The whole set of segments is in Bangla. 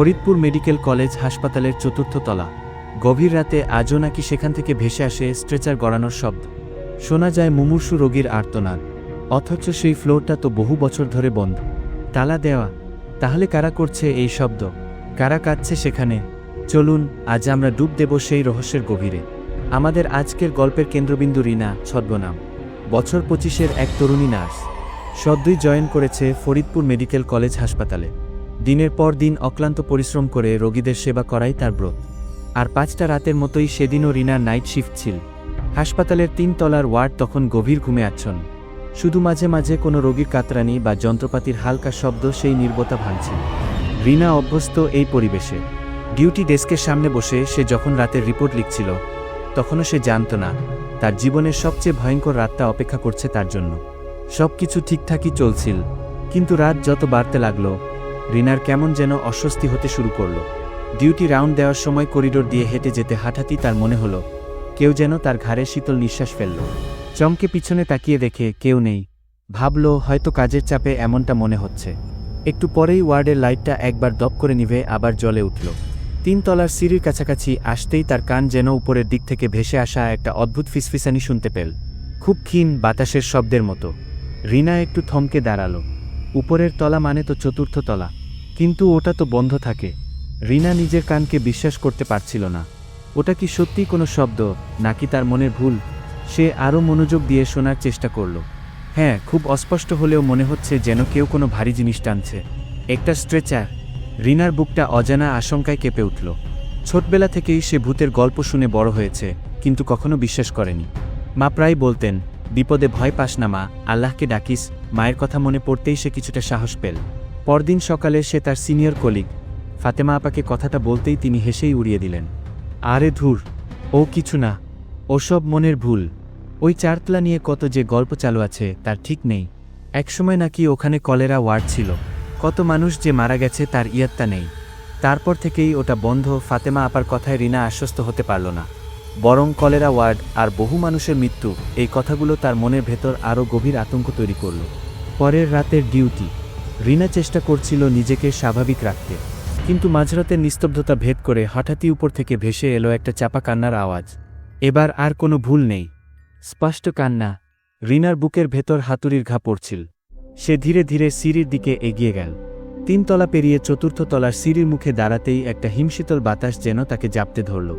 ফরিদপুর মেডিকেল কলেজ হাসপাতালের চতুর্থ তলা। গভীর রাতে আজও নাকি সেখান থেকে ভেসে আসে স্ট্রেচার গড়ানোর শব্দ। শোনা যায় মুমূর্ষু রোগীর আর্তনাদ। অথচ সেই ফ্লোরটা তো বহু বছর ধরে বন্ধ। তালা দেওয়া। তাহলে কারা করছে এই শব্দ? কারা কাঁদছে সেখানে? চলুন, আজ আমরা ডুব দেব সেই রহস্যের গভীরে। আমাদের আজকের গল্পের কেন্দ্রবিন্দু রিনা, ছদ্মনাম। বছর পঁচিশের এক তরুণী নার্স। সদ্যই জয়েন করেছে ফরিদপুর মেডিকেল কলেজ হাসপাতালে। দিনের পর দিন অক্লান্ত পরিশ্রম করে রোগীদের সেবা করাই তার ব্রত। আর পাঁচটা রাতের মতোই সেদিনও রিনার নাইট শিফট ছিল। হাসপাতালের তিন তলার ওয়ার্ড তখন গভীর ঘুমে আচ্ছন্ন। শুধু মাঝে মাঝে কোনো রোগীর কাতরানি বা যন্ত্রপাতির হালকা শব্দ সেই নির্বতা ভাঙছে রিনা অভ্যস্ত এই পরিবেশে। ডিউটি ডেস্কের সামনে বসে সে যখন রাতের রিপোর্ট লিখছিল, তখনও সে জানত না, তার জীবনের সবচেয়ে ভয়ঙ্কর রাতটা অপেক্ষা করছে তার জন্য। সব কিছু ঠিকঠাকই চলছিল, কিন্তু রাত যত বাড়তে লাগল রিনার কেমন যেন অস্বস্তি হতে শুরু করল। ডিউটি রাউন্ড দেওয়ার সময় করিডোর দিয়ে হেঁটে যেতে হাঁটাতেই তার মনে হলো, কেউ যেন তার ঘাড়ে শীতল নিঃশ্বাস ফেলল। চমকে পিছনে তাকিয়ে দেখে কেউ নেই। ভাবল, হয়তো কাজের চাপে এমনটা মনে হচ্ছে। একটু পরেই ওয়ার্ডের লাইটটা একবার দপ করে নিভে আবার জ্বলে উঠল। তিনতলার সিঁড়ির কাছাকাছি আসতেই তার কান যেন উপরের দিক থেকে ভেসে আসা একটা অদ্ভুত ফিসফিসানি শুনতে পেল। খুব ক্ষীণ, বাতাসের শব্দের মতো। রিনা একটু থমকে দাঁড়াল। উপরের তলা মানে তো চতুর্থ তলা। কিন্তু ওটা তো বন্ধ থাকে। রিনা নিজের কানকে বিশ্বাস করতে পারছিল না। ওটা কি সত্যিই কোনো শব্দ, নাকি তার মনের ভুল? সে আরও মনোযোগ দিয়ে শোনার চেষ্টা করল। হ্যাঁ খুব অস্পষ্ট হলেও মনে হচ্ছে যেন কেউ কোনো ভারী জিনিস টানছে। একটা স্ট্রেচার রিনার বুকটা অজানা আশঙ্কায় কেঁপে উঠল। ছোটবেলা থেকেই সে ভূতের গল্প শুনে বড় হয়েছে, কিন্তু কখনো বিশ্বাস করেনি। মা প্রায় বলতেন, বিপদে ভয় পাস না মা, আল্লাহকে ডাকিস, মায়ের কথা মনে পড়তেই সে কিছুটা সাহস পেল। পরদিন সকালে সে তার সিনিয়র কলিগ, ফাতেমা আপাকে কথাটা বলতেই তিনি হেসেই উড়িয়ে দিলেন। আরে ধুর, ও কিছু না ওসব মনের ভুল। ওই চারতলা নিয়ে কত যে গল্প চালু আছে, তার ঠিক নেই। একসময় নাকি ওখানে কলেরা ওয়ার্ড ছিল। কত মানুষ যে মারা গেছে, তার ইয়াত্তা নেই। তারপর থেকেই ওটা বন্ধ, ফাতেমা আপার কথায় রিনা আশ্বস্ত হতে পারল না। বরং কলেরা ওয়ার্ড আর বহু মানুষের মৃত্যু, এই কথাগুলো তার মনের ভেতর আরও গভীর আতঙ্ক তৈরি করল। পরের রাতের ডিউটি রিনা চেষ্টা করছিল নিজেকে স্বাভাবিক রাখতে। কিন্তু মাঝরাতের নিস্তব্ধতা ভেদ করে হঠাৎই উপর থেকে ভেসে এলো একটা চাপা কান্নার আওয়াজ। এবার আর কোনো ভুল নেই। স্পষ্ট কান্না। রিনার বুকের ভেতর হাতুড়ির ঘা পড়ছিল। সে ধীরে ধীরে সিঁড়ির দিকে এগিয়ে গেল। তিনতলা পেরিয়ে চতুর্থ তলার সিঁড়ির মুখে দাঁড়াতেই একটা হিমশীতল বাতাস যেন তাকে জাপতে ধরল।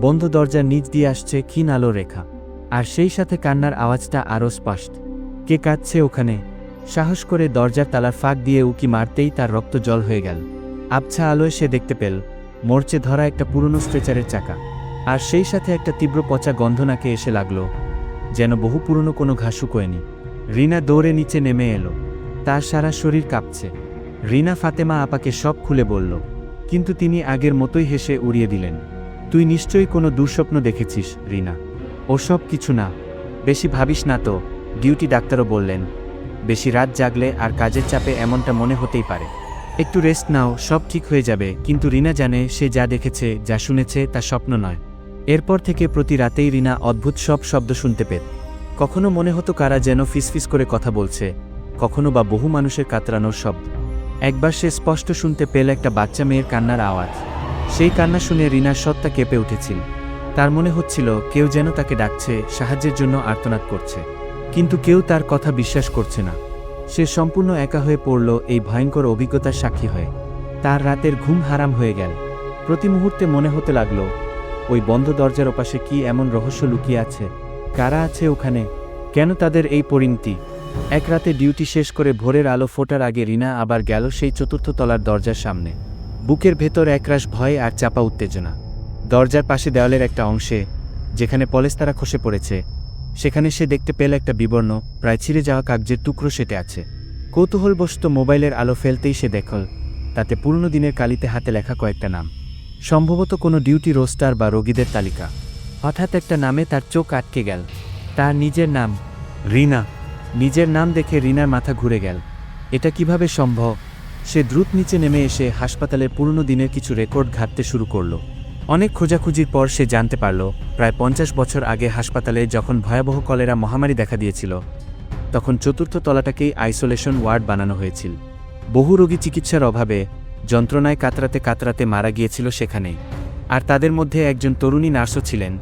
বন্ধ দরজার নিচ দিয়ে আসছে ক্ষীণ আলো রেখা। আর সেই সাথে কান্নার আওয়াজটা আরও স্পষ্ট। কে কাঁদছে ওখানে? সাহস করে দরজার তালার ফাঁক দিয়ে উকি মারতেই তার রক্ত জল হয়ে গেল। আবছা আলোয় সে দেখতে পেল, মরচে ধরা একটা পুরনো স্ট্রেচারের চাকা। আর সেই সাথে একটা তীব্র পচা গন্ধ নাকে এসে লাগল, যেন বহু পুরনো কোনো ঘাসু শুকোয়নি রিনা দৌড়ে নিচে নেমে এলো। তার সারা শরীর কাঁপছে। রিনা ফাতেমা আপাকে সব খুলে বলল, কিন্তু তিনি আগের মতোই হেসে উড়িয়ে দিলেন। তুই নিশ্চয়ই কোনো দুঃস্বপ্ন দেখেছিস, রিনা। ওসব কিছু না। বেশি ভাবিস না তো, ডিউটি ডাক্তারও বললেন। বেশি রাত জাগলে আর কাজের চাপে এমনটা মনে হতেই পারে। একটু রেস্ট নাও, সব ঠিক হয়ে যাবে, কিন্তু রিনা জানে সে যা দেখেছে, যা শুনেছে, তা স্বপ্ন নয়। এরপর থেকে প্রতি রাতেই রিনা অদ্ভুত সব শব্দ শুনতে পেত। কখনো মনে হতো কারা যেন ফিসফিস করে কথা বলছে, কখনো বা বহু মানুষের কাতরানোর শব্দ। একবার সে স্পষ্ট শুনতে পেল একটা বাচ্চা মেয়ের কান্নার আওয়াজ। সেই কান্না শুনে রিনার সত্তা কেঁপে উঠেছিল। তার মনে হচ্ছিল, কেউ যেন তাকে ডাকছে, সাহায্যের জন্য আর্তনাদ করছে। কিন্তু কেউ তার কথা বিশ্বাস করছে না। সে সম্পূর্ণ একা হয়ে পড়ল এই ভয়ঙ্কর অভিজ্ঞতার সাক্ষী হয়ে। তার রাতের ঘুম হারাম হয়ে গেল। প্রতি মুহূর্তে মনে হতে লাগল, ওই বন্ধ দরজার ওপাশে কি এমন রহস্য লুকিয়ে আছে? কারা আছে ওখানে? কেন তাদের এই পরিণতি? এক রাতে ডিউটি শেষ করে ভোরের আলো ফোটার আগে রিনা আবার গেল সেই চতুর্থ তলার দরজার সামনে। বুকের ভেতর একরাশ ভয় আর চাপা উত্তেজনা। দরজার পাশে দেওয়ালের একটা অংশে, যেখানে পলেস্তারা খসে পড়েছে সেখানে সে দেখতে পেল একটা বিবর্ণ, প্রায় ছিঁড়ে যাওয়া কাগজের টুকরো সেটে আছে। কৌতূহলবশত মোবাইলের আলো ফেলতেই সে দেখল, তাতে পুরনো দিনের কালিতে হাতে লেখা কয়েকটা নাম। সম্ভবত কোনো ডিউটি রোস্টার বা রোগীদের তালিকা। হঠাৎ একটা নামে তার চোখ আটকে গেল। তার নিজের নাম। রিনা। নিজের নাম দেখে রিনার মাথা ঘুরে গেল। এটা কীভাবে সম্ভব? সে দ্রুত নিচে নেমে এসে হাসপাতালের পুরনো দিনের কিছু রেকর্ড ঘাঁটতে শুরু করল। অনেক খোঁজাখুঁজির পর সে জানতে পারল, প্রায় পঞ্চাশ বছর আগে হাসপাতালে যখন ভয়াবহ কলেরা মহামারী দেখা দিয়েছিল, তখন চতুর্থ তলাটাকেই আইসোলেশন ওয়ার্ড বানানো হয়েছিল। বহু রোগী চিকিৎসার অভাবে যন্ত্রণায় কাতরাতে কাতরাতে মারা গিয়েছিল সেখানে। আর তাদের মধ্যে একজন তরুণী নার্সও ছিলেন,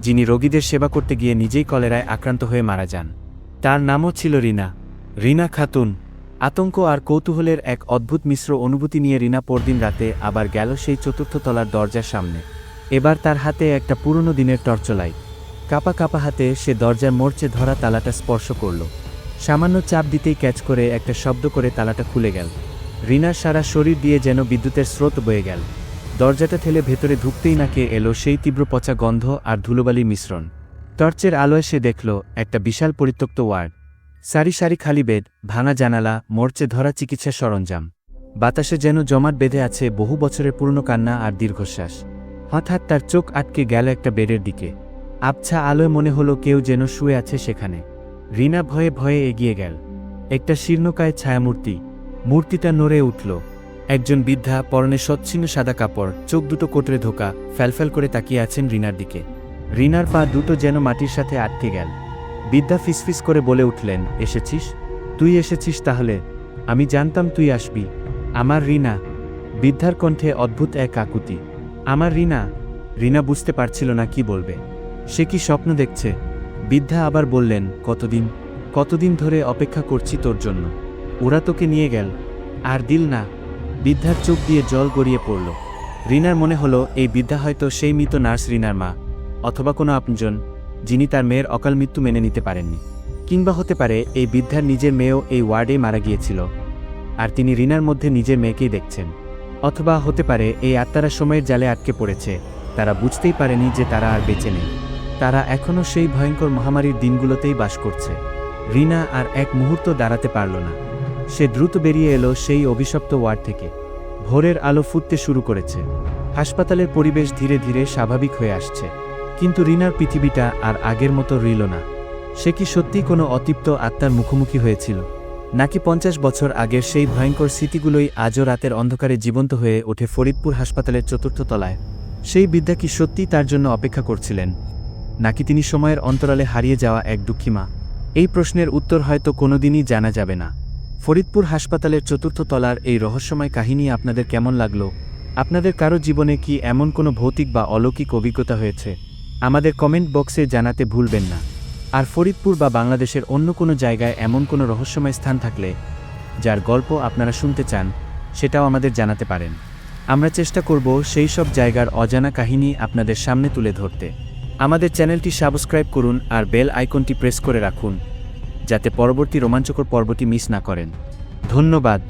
যিনি রোগীদের সেবা করতে গিয়ে নিজেই কলেরায় আক্রান্ত হয়ে মারা যান। তার নামও ছিল রিনা। রিনা খাতুন। আতঙ্ক আর কৌতূহলের এক অদ্ভুত মিশ্র অনুভূতি নিয়ে রিনা পরদিন রাতে আবার গেল সেই চতুর্থ তলার দরজার সামনে। এবার তার হাতে একটা পুরনো দিনের টর্চলাই কাপা কাপা হাতে সে দরজার মোর্চে ধরা তালাটা স্পর্শ করল। সামান্য চাপ দিতেই ক্যাচ করে একটা শব্দ করে তালাটা খুলে গেল। রিনার সারা শরীর দিয়ে যেন বিদ্যুতের স্রোত বয়ে গেল। দরজাটা ঠেলে ভেতরে ঢুকতেই নাকে এলো সেই তীব্র পচা গন্ধ আর ধুলোবালির মিশ্রণ। টর্চের আলোয় সে দেখল একটা বিশাল পরিত্যক্ত ওয়ার্ড। সারি সারি খালি বেড, ভাঙা জানালা, মরচে ধরা চিকিৎসা সরঞ্জাম। বাতাসে যেন জমাট বেঁধে আছে বহু বছরের পুরনো কান্না আর দীর্ঘশ্বাস। হঠাৎ তার চোখ আটকে গেল একটা বেডের দিকে। আবছা আলোয় মনে হলো কেউ যেন শুয়ে আছে সেখানে। রিনা ভয়ে ভয়ে এগিয়ে গেল। একটা শীর্ণকায় ছায়ামূর্তি। মূর্তিটা নড়ে উঠল। একজন বৃদ্ধা পরনে সচ্ছিন্ন সাদা কাপড়, চোখ দুটো কোটরে ধোকা ফ্যালফ্যাল করে তাকিয়ে আছেন রিনার দিকে। রিনার পা দুটো যেন মাটির সাথে আটকে গেল। বিদ্যা ফিসফিস করে বলে উঠলেন, এসেছিস? তুই এসেছিস তাহলে? আমি জানতাম তুই আসবি। আমার রিনা বৃদ্ধার কণ্ঠে অদ্ভুত এক আকুতি। আমার রিনা রিনা বুঝতে পারছিল না কি বলবে। সে কি স্বপ্ন দেখছে? বৃদ্ধা আবার বললেন, কতদিন? কতদিন ধরে অপেক্ষা করছি তোর জন্য? ওরা তোকে নিয়ে গেল। আর দিল না। বৃদ্ধার চোখ দিয়ে জল গড়িয়ে পড়ল। রিনার মনে হলো, এই বৃদ্ধা হয়তো সেই মৃত নার্স রিনার মা, অথবা কোনো আপনজন। যিনি তার মেয়ের অকাল মৃত্যু মেনে নিতে পারেননি। কিংবা হতে পারে এই বৃদ্ধার নিজের মেয়েও এই ওয়ার্ডে মারা গিয়েছিল, আর তিনি রিনার মধ্যে নিজের মেয়েকেই দেখছেন। অথবা হতে পারে এই আত্মারা সময়ের জালে আটকে পড়েছে, তারা বুঝতেই পারেনি যে তারা আর বেঁচে নেই। তারা এখনও সেই ভয়ঙ্কর মহামারীর দিনগুলোতেই বাস করছে। রিনা আর এক মুহূর্ত দাঁড়াতে পারল না। সে দ্রুত বেরিয়ে এলো সেই অভিশপ্ত ওয়ার্ড থেকে। ভোরের আলো ফুটতে শুরু করেছে। হাসপাতালের পরিবেশ ধীরে ধীরে স্বাভাবিক হয়ে আসছে। কিন্তু রিনার পৃথিবীটা আর আগের মতো রইল না। সে কি সত্যি কোনো অতৃপ্ত আত্মার মুখোমুখি হয়েছিল? নাকি পঞ্চাশ বছর আগের সেই ভয়ঙ্কর স্মৃতিগুলোই আজও রাতের অন্ধকারে জীবন্ত হয়ে ওঠে ফরিদপুর হাসপাতালের চতুর্থ তলায়? সেই বিদ্যা কি সত্যি তার জন্য অপেক্ষা করছিলেন? নাকি তিনি সময়ের অন্তরালে হারিয়ে যাওয়া এক দুঃখী মা? এই প্রশ্নের উত্তর হয়তো কোনোদিনই জানা যাবে না। ফরিদপুর হাসপাতালের চতুর্থ তলার এই রহস্যময় কাহিনী আপনাদের কেমন লাগল? আপনাদের কারও জীবনে কি এমন কোনো ভৌতিক বা অলৌকিক অভিজ্ঞতা হয়েছে? আমাদের কমেন্ট বক্সে জানাতে ভুলবেন না। আর ফরিদপুর বা বাংলাদেশের অন্য কোনো জায়গায় এমন কোনো রহস্যময় স্থান থাকলে, যার গল্প আপনারা শুনতে চান, সেটাও আমাদের জানাতে পারেন। আমরা চেষ্টা করব সেই সব জায়গার অজানা কাহিনী আপনাদের সামনে তুলে ধরতে। আমাদের চ্যানেলটি সাবস্ক্রাইব করুন আর বেল আইকনটি প্রেস করে রাখুন, যাতে পরবর্তী রোমাঞ্চকর পর্বটি মিস না করেন। ধন্যবাদ।